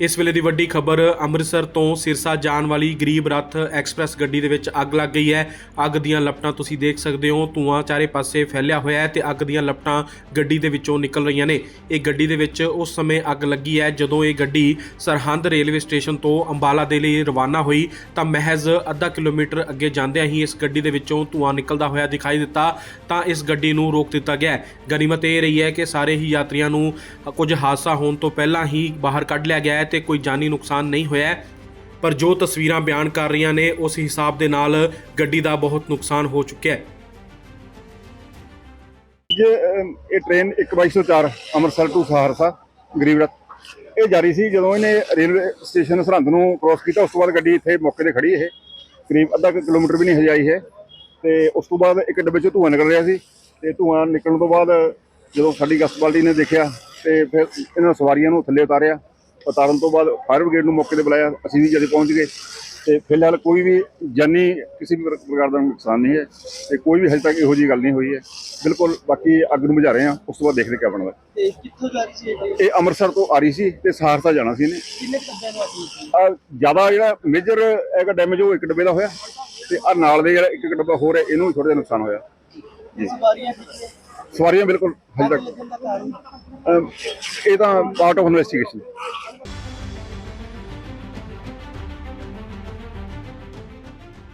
ਇਸ ਵੇਲੇ ਦੀ ਵੱਡੀ ਖਬਰ, ਅੰਮ੍ਰਿਤਸਰ ਤੋਂ ਸਿਰਸਾ ਜਾਣ ਵਾਲੀ ਗਰੀਬ ਰੱਥ ਐਕਸਪ੍ਰੈਸ ਗੱਡੀ ਦੇ ਵਿੱਚ ਅੱਗ ਲੱਗ ਗਈ ਹੈ। ਅੱਗ ਦੀਆਂ ਲਪਟਾਂ ਤੁਸੀਂ ਦੇਖ ਸਕਦੇ ਹੋ। ਧੂਆਂ ਚਾਰੇ ਪਾਸੇ ਫੈਲਿਆ ਹੋਇਆ ਹੈ ਤੇ ਅੱਗ ਦੀਆਂ ਲਪਟਾਂ ਗੱਡੀ ਦੇ ਵਿੱਚੋਂ ਨਿਕਲ ਰਹੀਆਂ ਨੇ। ਇਹ ਗੱਡੀ ਦੇ ਵਿੱਚ ਉਸ ਸਮੇਂ ਅੱਗ ਲੱਗੀ ਹੈ ਜਦੋਂ ਇਹ ਗੱਡੀ ਸਰਹੰਦ ਰੇਲਵੇ ਸਟੇਸ਼ਨ ਤੋਂ ਅੰਬਾਲਾ ਦੇ ਲਈ ਰਵਾਨਾ ਹੋਈ ਤਾਂ ਮਹਿਜ਼ ਅੱਧਾ ਕਿਲੋਮੀਟਰ ਅੱਗੇ ਜਾਂਦਿਆਂ ਹੀ ਇਸ ਗੱਡੀ ਦੇ ਵਿੱਚੋਂ ਧੂਆਂ ਨਿਕਲਦਾ ਹੋਇਆ ਦਿਖਾਈ ਦਿੱਤਾ ਤਾਂ ਇਸ ਗੱਡੀ ਨੂੰ ਰੋਕ ਦਿੱਤਾ ਗਿਆ ਗਨੀਮਤ ਇਹ ਰਹੀ ਹੈ ਕਿ ਸਾਰੇ ਹੀ ਯਾਤਰੀਆਂ ਨੂੰ ਕੁਝ ਹਾਦਸਾ ਹੋਣ ਤੋਂ ਪਹਿਲਾਂ ਹੀ ਬਾਹਰ ਕੱਢ ਲਿਆ ਗਿਆ ਹੈ ਤੇ ਕੋਈ ਜਾਨੀ ਨੁਕਸਾਨ ਨਹੀਂ ਹੋਇਆ ਹੈ। ਪਰ ਜੋ ਤਸਵੀਰਾਂ ਬਿਆਨ ਕਰ ਰਹੀਆਂ ਨੇ ਉਸ ਹਿਸਾਬ ਦੇ ਨਾਲ ਗੱਡੀ ਦਾ ਬਹੁਤ ਨੁਕਸਾਨ ਹੋ ਚੁੱਕਿਆ ਹੈ। ਜੇ ਅਮ, ਇਹ ਟ੍ਰੇਨ 1204 ਅੰਮ੍ਰਿਤਸਰ ਟੂ ਸਹਾਰਸਾ ਗਰੀਬ ਰੱਥ। ਇਹ ਜਾਰੀ ਸੀ ਜਦੋਂ ਇਹਨੇ ਰੇਲਵੇ ਸਟੇਸ਼ਨ ਸਰਹੰਦ ਨੂੰ ਕ੍ਰੋਸ ਕੀਤਾ ਉਸ ਤੋਂ ਬਾਅਦ ਗੱਡੀ ਇੱਥੇ ਮੌਕੇ ਤੇ ਖੜੀ ਇਹ। ਕਰੀਬ ਅੱਧਾ ਕੁ ਕਿਲੋਮੀਟਰ ਵੀ ਨਹੀਂ ਹਜਾਈ ਹੈ ਤੇ ਉਸ ਤੋਂ ਬਾਅਦ ਇੱਕ ਡੱਬੇ ਚੋਂ ਧੂੰਆਂ ਨਿਕਲ ਰਿਹਾ ਸੀ। ਤੇ ਧੂੰਆਂ ਨਿਕਲਣ ਤੋਂ ਬਾਅਦ ਜਦੋਂ ਸਾਡੀ ਗਸਤ ਬਾਲਟੀ ਨੇ ਦੇਖਿਆ ਤੇ ਫਿਰ ਇਹਨਾਂ ਸਵਾਰੀਆਂ ਨੂੰ ਥੱਲੇ ਉਤਾਰਿਆ। ਉਤਾਰਨ ਤੋਂ ਬਾਅਦ ਫਾਇਰ ਬ੍ਰਿਗੇਡ ਨੂੰ ਮੌਕੇ ਤੇ ਬੁਲਾਇਆ ਅਸੀਂ ਵੀ ਜਦ ਪਹੁੰਚ ਗਏ ਤੇ ਫਿਲਹਾਲ ਕੋਈ ਵੀ ਜਾਨੀ ਕਿਸੇ ਵੀ ਪ੍ਰਕਾਰ ਦਾ ਨੁਕਸਾਨ ਨਹੀਂ ਹੈ ਤੇ ਕੋਈ ਵੀ ਹਜੇ ਤੱਕ ਇਹੋ ਜਿਹੀ ਗੱਲ ਨਹੀਂ ਹੋਈ ਹੈ। ਬਿਲਕੁਲ ਬਾਕੀ ਅੱਗ ਨੂੰ ਬੁਝਾ ਰਹੇ ਹਾਂ ਉਸ ਤੋਂ ਬਾਅਦ ਦੇਖਦੇ ਕਿਆ ਬਣਦਾ। ਤੇ ਕਿੱਥੋਂ ਜਾ ਰਹੀ ਸੀ ਇਹ ਅੰਮ੍ਰਿਤਸਰ ਤੋਂ ਆ ਰਹੀ ਸੀ ਤੇ ਸਹਾਰਸਾ ਜਾਣਾ ਸੀ ਇਹਨੇ। ਕਿੰਨੇ ਡੱਬਿਆਂ ਨੂੰ ਜ਼ਿਆਦਾ ਜਿਹੜਾ ਮੇਜਰ ਹੈਗਾ ਡੈਮੇਜ ਉਹ ਇੱਕ ਡੱਬੇ ਦਾ ਹੋਇਆ ਤੇ ਆ ਨਾਲ ਦੇ ਜਿਹੜਾ ਇੱਕ ਇੱਕ ਡੱਬਾ ਹੋਰ ਹੈ ਇਹਨੂੰ ਥੋੜਾ ਜਿਹਾ ਨੁਕਸਾਨ ਹੋਇਆ। ਜੀ ਸਵਾਰੀਆਂ ਬਿਲਕੁਲ ਹਜੇ ਤੱਕ। ਇਹ ਤਾਂ ਪਾਰਟ ਆਫ ਇਨਵੈਸਟੀਗੇਸ਼ਨ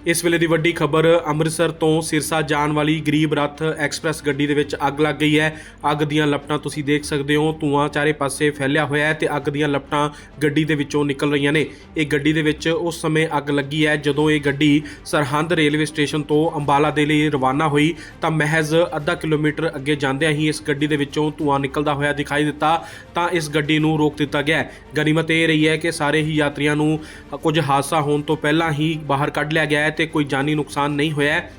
ਇਸ ਵੇਲੇ ਦੀ ਵੱਡੀ ਖਬਰ, ਅੰਮ੍ਰਿਤਸਰ ਤੋਂ ਸਿਰਸਾ ਜਾਣ ਵਾਲੀ ਗਰੀਬ ਰੱਥ ਐਕਸਪ੍ਰੈਸ ਗੱਡੀ ਦੇ ਵਿੱਚ ਅੱਗ ਲੱਗ ਗਈ ਹੈ। ਅੱਗ ਦੀਆਂ ਲਪਟਾਂ ਤੁਸੀਂ ਦੇਖ ਸਕਦੇ ਹੋ। ਧੂਆਂ ਚਾਰੇ ਪਾਸੇ ਫੈਲਿਆ ਹੋਇਆ ਹੈ ਤੇ ਅੱਗ ਦੀਆਂ ਲਪਟਾਂ ਗੱਡੀ ਦੇ ਵਿੱਚੋਂ ਨਿਕਲ ਰਹੀਆਂ ਨੇ। ਇਹ ਗੱਡੀ ਦੇ ਵਿੱਚ ਉਸ ਸਮੇਂ ਅੱਗ ਲੱਗੀ ਹੈ, ਜਦੋਂ ਇਹ ਗੱਡੀ ਸਰਹੰਦ ਰੇਲਵੇ ਸਟੇਸ਼ਨ ਤੋਂ ਅੰਬਾਲਾ ਦੇ ਲਈ ਰਵਾਨਾ ਹੋਈ, ਤਾਂ ਮਹਿਜ਼ ਅੱਧਾ ਕਿਲੋਮੀਟਰ ਅੱਗੇ ਜਾਂਦਿਆਂ ਹੀ ਇਸ ਗੱਡੀ ਦੇ ਵਿੱਚੋਂ ਧੂਆਂ ਨਿਕਲਦਾ ਹੋਇਆ ਦਿਖਾਈ ਦਿੱਤਾ, ਤਾਂ ਇਸ ਗੱਡੀ ਨੂੰ ਰੋਕ ਦਿੱਤਾ ਗਿਆ ਗਨੀਮਤ ਇਹ ਰਹੀ ਹੈ ਕਿ ਸਾਰੇ ਹੀ ਯਾਤਰੀਆਂ ਨੂੰ ਕੁਝ ਹਾਦਸਾ ਹੋਣ ਤੋਂ ਪਹਿਲਾਂ ਹੀ ਬਾਹਰ ਕੱਢ ਲਿਆ ਗਿਆ ਹੈ ਤੇ ਕੋਈ ਜਾਨੀ ਨੁਕਸਾਨ ਨਹੀਂ ਹੋਇਆ ਹੈ।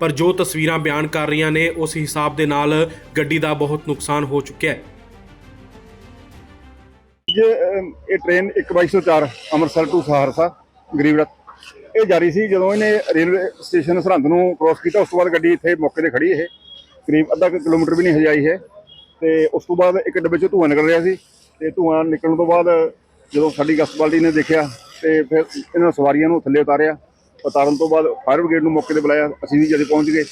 ਪਰ ਜੋ ਤਸਵੀਰਾਂ ਬਿਆਨ ਕਰ ਰਹੀਆਂ ਨੇ ਉਸ ਹਿਸਾਬ ਦੇ ਨਾਲ ਗੱਡੀ ਦਾ ਬਹੁਤ ਨੁਕਸਾਨ ਹੋ ਚੁੱਕਿਆ ਹੈ। ਜੇ ਅਮ, ਇਹ ਟ੍ਰੇਨ 1204 ਅੰਮ੍ਰਿਤਸਰ ਟੂ ਸਹਾਰਸਾ ਗਰੀਬ ਰੱਥ। ਇਹ ਜਾਰੀ ਸੀ ਜਦੋਂ ਇਹਨੇ ਰੇਲਵੇ ਸਟੇਸ਼ਨ ਸਰਹੰਦ ਨੂੰ ਕ੍ਰੋਸ ਕੀਤਾ ਉਸ ਤੋਂ ਬਾਅਦ ਗੱਡੀ ਇੱਥੇ ਮੌਕੇ ਤੇ ਖੜੀ ਇਹ। ਕਰੀਬ ਅੱਧਾ ਕੁ ਕਿਲੋਮੀਟਰ ਵੀ ਨਹੀਂ ਹਜਾਈ ਹੈ ਤੇ ਉਸ ਤੋਂ ਬਾਅਦ ਇੱਕ ਡੱਬੇ ਚੋਂ ਧੂੰਆਂ ਨਿਕਲ ਰਿਹਾ ਸੀ। ਤੇ ਧੂੰਆਂ ਨਿਕਲਣ ਤੋਂ ਬਾਅਦ ਜਦੋਂ ਸਾਡੀ ਗਸਤ ਬਾਲਟੀ ਨੇ ਦੇਖਿਆ ਤੇ ਫਿਰ ਇਹਨਾਂ ਸਵਾਰੀਆਂ ਨੂੰ ਥੱਲੇ ਉਤਾਰਿਆ। ਉਤਾਰਨ ਤੋਂ ਬਾਅਦ ਫਾਇਰ ਬ੍ਰਿਗੇਡ ਨੂੰ ਮੌਕੇ ਤੇ ਬੁਲਾਇਆ ਅਸੀਂ ਵੀ ਜਦ ਪਹੁੰਚ ਗਏ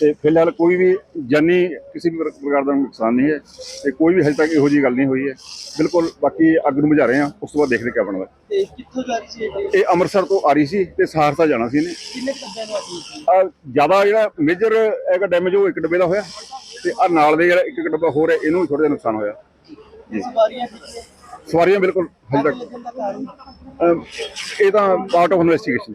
ਤੇ ਫਿਲਹਾਲ ਕੋਈ ਵੀ ਜਾਨੀ ਕਿਸੇ ਵੀ ਪ੍ਰਕਾਰ ਦਾ ਨੁਕਸਾਨ ਨਹੀਂ ਹੈ ਤੇ ਕੋਈ ਵੀ ਹਜੇ ਤੱਕ ਇਹੋ ਜਿਹੀ ਗੱਲ ਨਹੀਂ ਹੋਈ ਹੈ। ਬਿਲਕੁਲ ਬਾਕੀ ਅੱਗ ਨੂੰ ਬੁਝਾ ਰਹੇ ਹਾਂ ਉਸ ਤੋਂ ਬਾਅਦ ਦੇਖਦੇ ਕਿਆ ਬਣਦਾ। ਤੇ ਕਿੱਥੋਂ ਜਾ ਰਹੀ ਸੀ ਇਹ ਅੰਮ੍ਰਿਤਸਰ ਤੋਂ ਆ ਰਹੀ ਸੀ ਤੇ ਸਹਾਰਸਾ ਜਾਣਾ ਸੀ ਇਹਨੇ। ਕਿੰਨੇ ਡੱਬਿਆਂ ਨੂੰ ਜ਼ਿਆਦਾ ਜਿਹੜਾ ਮੇਜਰ ਹੈਗਾ ਡੈਮੇਜ ਉਹ ਇੱਕ ਡੱਬੇ ਦਾ ਹੋਇਆ ਤੇ ਆ ਨਾਲ ਦੇ ਜਿਹੜਾ ਇੱਕ ਇੱਕ ਡੱਬਾ ਹੋਰ ਹੈ ਇਹਨੂੰ ਥੋੜਾ ਜਿਹਾ ਨੁਕਸਾਨ ਹੋਇਆ। ਜੀ ਸਵਾਰੀਆਂ ਬਿਲਕੁਲ ਹਜੇ ਤੱਕ। ਇਹ ਤਾਂ ਪਾਰਟ ਆਫ ਇਨਵੈਸਟੀਗੇਸ਼ਨ